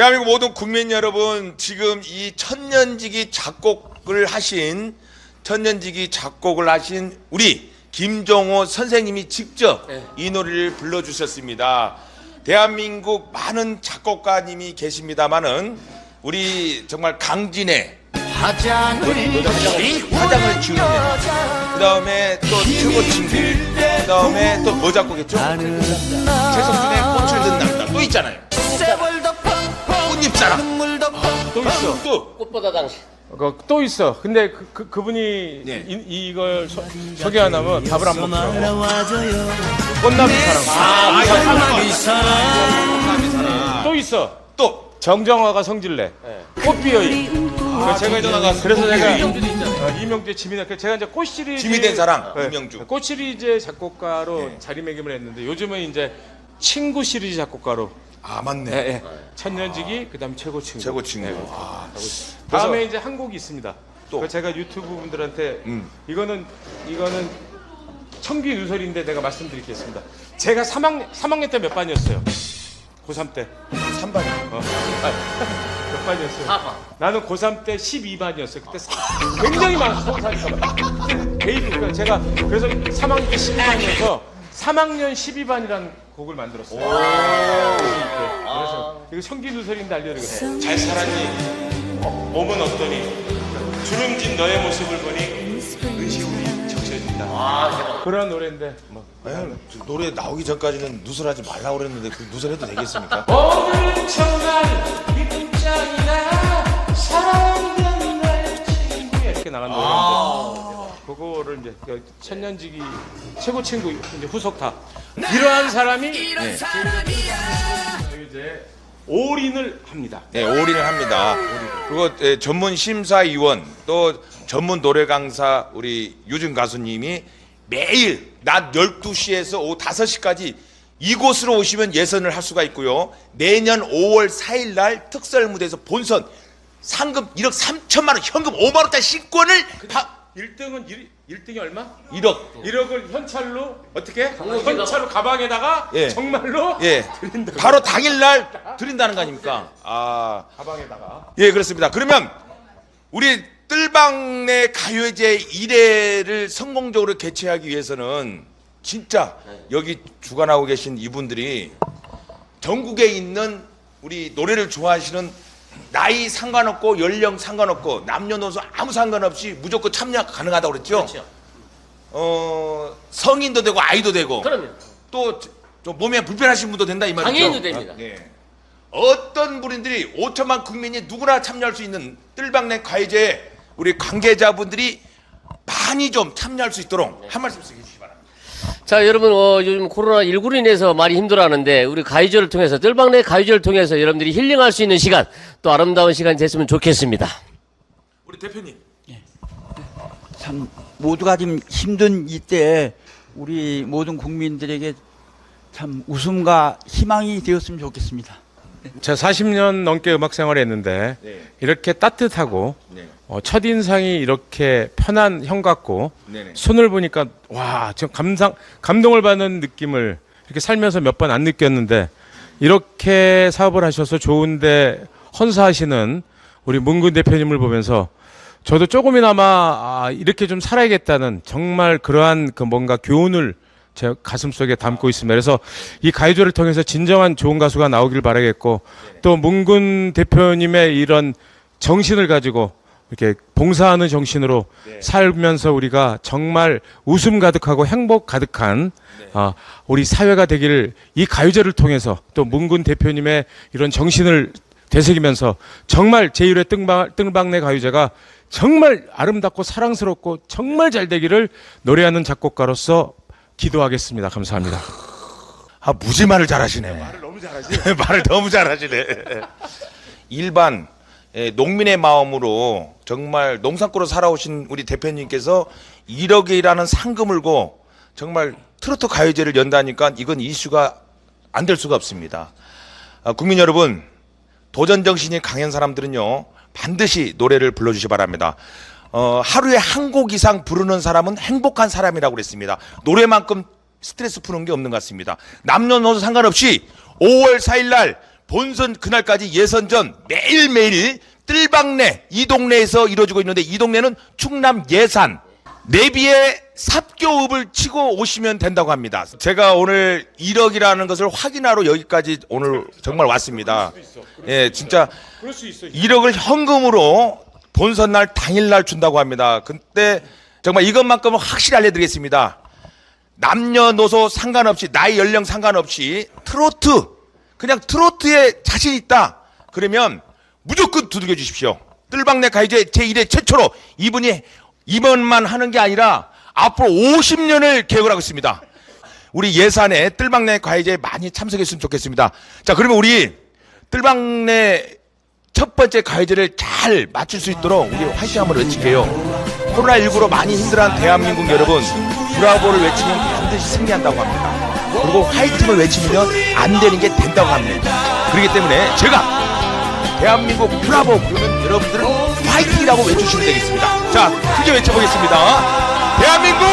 대한민국 모든 국민 여러분, 지금 이 천년지기 작곡을 하신 천년지기 작곡을 하신 우리 김종호 선생님이 직접 네. 이 노래를 불러주셨습니다. 대한민국 많은 작곡가님이 계십니다만은 우리 정말 강진의 화장을 화장을 지우는 그 다음에 또 최고 친구 그 다음에 또 뭐 작곡했죠? 최성준의 꽃을 든 남자 또 있잖아요. 펑펑 또 있어. 또 꽃보다 당신. 그, 또 있어. 근데 그, 그, 그분이 네. 이, 이걸 소, 소개 안 하면 답을 안 먹더라고. 꽃나무 사랑. 아, 이거 이 사랑 또 있어. 또 정정화가 성질내. 꽃 비어이. 그 제가 이제 그래서 제가 어, 이명재 지민아 그 제가 이제 꽃 시리즈 짐이 된 사랑 네. 이명주 꽃 시리즈 작곡가로 네. 자리매김을 했는데 요즘은 이제 친구 시리즈 작곡가로 아 맞네 예, 예. 천년지기 그다음 최고 친구. 최고 친구 네. 아, 다음에 이제 한 곡이 있습니다. 또? 또 제가 유튜브 분들한테 음. 이거는 이거는 청기 누설인데 내가 말씀드리겠습니다. 제가 3학 3학년 때 몇 반이었어요? 고3 때. 3반 어. 아, 몇 반이었어요? 사과. 나는 고3 때 12반이었어요. 그때 사- 굉장히 많았어. 그 제가 그래서 3학년 12반이어서 3학년 12반이라는 곡을 만들었어요. 그래서 이거 청기 누설인데 알려드리겠습니다. 잘 살았니? 어, 몸은 어떠니? 주름진 너의 모습을 보니 의식이 적셔진다. 그런 노래인데 뭐. 아니, 저 노래 나오기 전까지는 누설하지 말라고 그랬는데 그 누설해도 되겠습니까? 오늘은 정말 기쁨장이다 사랑하는 나의 친구 이렇게 나간 노래인데 그거를 이제 그 천년지기 최고 친구 이제 후속 다 이러한 사람이 이런 사람이야 이제 올인을 합니다. 네, 올인을 합니다. 그리고 예, 전문 심사위원 또 전문 노래 강사 우리 유준 가수님이 매일 낮 12시에서 오후 5시까지 이곳으로 오시면 예선을 할 수가 있고요. 내년 5월 4일 날 특설 무대에서 본선 상금 1억 3천만 원, 현금 5만 원짜리 신권을 다 1등은 1, 등이 얼마? 1억 1억을 현찰로 어떻게? 현찰로 가방에다가 예. 정말로 예. 드린다. 바로 당일 날 드린다는 거 아닙니까? 아. 가방에다가 예, 그렇습니다. 그러면 우리 뜰방내 가요제 1회를 성공적으로 개최하기 위해서는 진짜 여기 주관하고 계신 이분들이 전국에 있는 우리 노래를 좋아하시는 나이 상관없고 연령 상관없고 남녀노소 아무 상관없이 무조건 참여 가능하다고 그랬죠? 그렇죠. 어, 성인도 되고 아이도 되고 그럼요. 또 좀 몸에 불편하신 분도 된다 이 말이죠. 당연히 됩니다. 예. 어떤 분들이 5천만 국민이 누구나 참여할 수 있는 뜰방내 가요제에 우리 관계자분들이 많이 좀 참여할 수 있도록 한 말씀씩. 자, 여러분, 어, 요즘 코로나19로 인해서 많이 힘들어하는데, 우리 가요제를 통해서, 뜰방내 가요제를 통해서 여러분들이 힐링할 수 있는 시간, 또 아름다운 시간 됐으면 좋겠습니다. 우리 대표님. 참 모두가 지금 힘든 이때에 우리 모든 국민들에게 참 웃음과 희망이 되었으면 좋겠습니다. 제가 40년 넘게 음악 생활을 했는데 네. 이렇게 따뜻하고 네. 어, 첫 인상이 이렇게 편한 형 같고 네네. 손을 보니까 와, 지금 감상 감동을 받는 느낌을 이렇게 살면서 몇 번 안 느꼈는데 이렇게 사업을 하셔서 좋은데 헌사하시는 우리 문근 대표님을 보면서 저도 조금이나마 아, 이렇게 좀 살아야겠다는 정말 그러한 그 뭔가 교훈을 제 가슴 속에 담고 있습니다. 그래서 이 가요제를 통해서 진정한 좋은 가수가 나오길 바라겠고 또 문근 대표님의 이런 정신을 가지고 이렇게 봉사하는 정신으로 살면서 우리가 정말 웃음 가득하고 행복 가득한 아, 우리 사회가 되기를 이 가요제를 통해서 또 문근 대표님의 이런 정신을 되새기면서 정말 제1회 뜬방, 뜬방내 가요제가 정말 아름답고 사랑스럽고 정말 잘 되기를 노래하는 작곡가로서 기도하겠습니다. 감사합니다. 아 무지 말을 잘하시네. 말을 너무 잘하시. 말을 너무 잘하시네. 일반 예, 농민의 마음으로 정말 농산꾼으로 살아오신 우리 대표님께서 1억이라는 상금을 고 정말 트로트 가요제를 연다니까 이건 이슈가 안 될 수가 없습니다. 아, 국민 여러분 도전 정신이 강한 사람들은요 반드시 노래를 불러주시 기 바랍니다. 어, 하루에 한 곡 이상 부르는 사람은 행복한 사람이라고 그랬습니다. 노래만큼 스트레스 푸는 게 없는 것 같습니다. 남녀노소 상관없이 5월 4일 날 본선 그날까지 예선전 매일매일 뜰방내 이 동네에서 이루어지고 있는데 이 동네는 충남 예산 내비에 삽교읍을 치고 오시면 된다고 합니다. 제가 오늘 1억이라는 것을 확인하러 여기까지 오늘 정말 왔습니다. 예, 진짜 그럴 수 있어. 1억을 현금으로 본선 날 당일 날 준다고 합니다. 그때 정말 이것만큼은 확실히 알려드리겠습니다. 남녀노소 상관없이 나이 연령 상관없이 트로트 그냥 트로트에 자신 있다 그러면 무조건 두들겨 주십시오. 뜰방내 가이제 제1회 최초로 이분이 이번만 하는 게 아니라 앞으로 50년을 계획을 하고 있습니다. 우리 예산에 뜰방내 가이제에 많이 참석했으면 좋겠습니다. 자 그러면 우리 뜰방내 첫 번째 가이제를 잘 맞출 수 있도록 우리 화이팅 한번 외칠게요. 코로나19로 많이 힘들어한 대한민국 여러분, 브라보를 외치면 반드시 승리한다고 합니다. 그리고 화이팅을 외치면 안 되는 게 된다고 합니다. 그렇기 때문에 제가 대한민국 브라보 그러면 여러분들은 화이팅이라고 외주시면 되겠습니다. 자, 크게 외쳐보겠습니다. 대한민국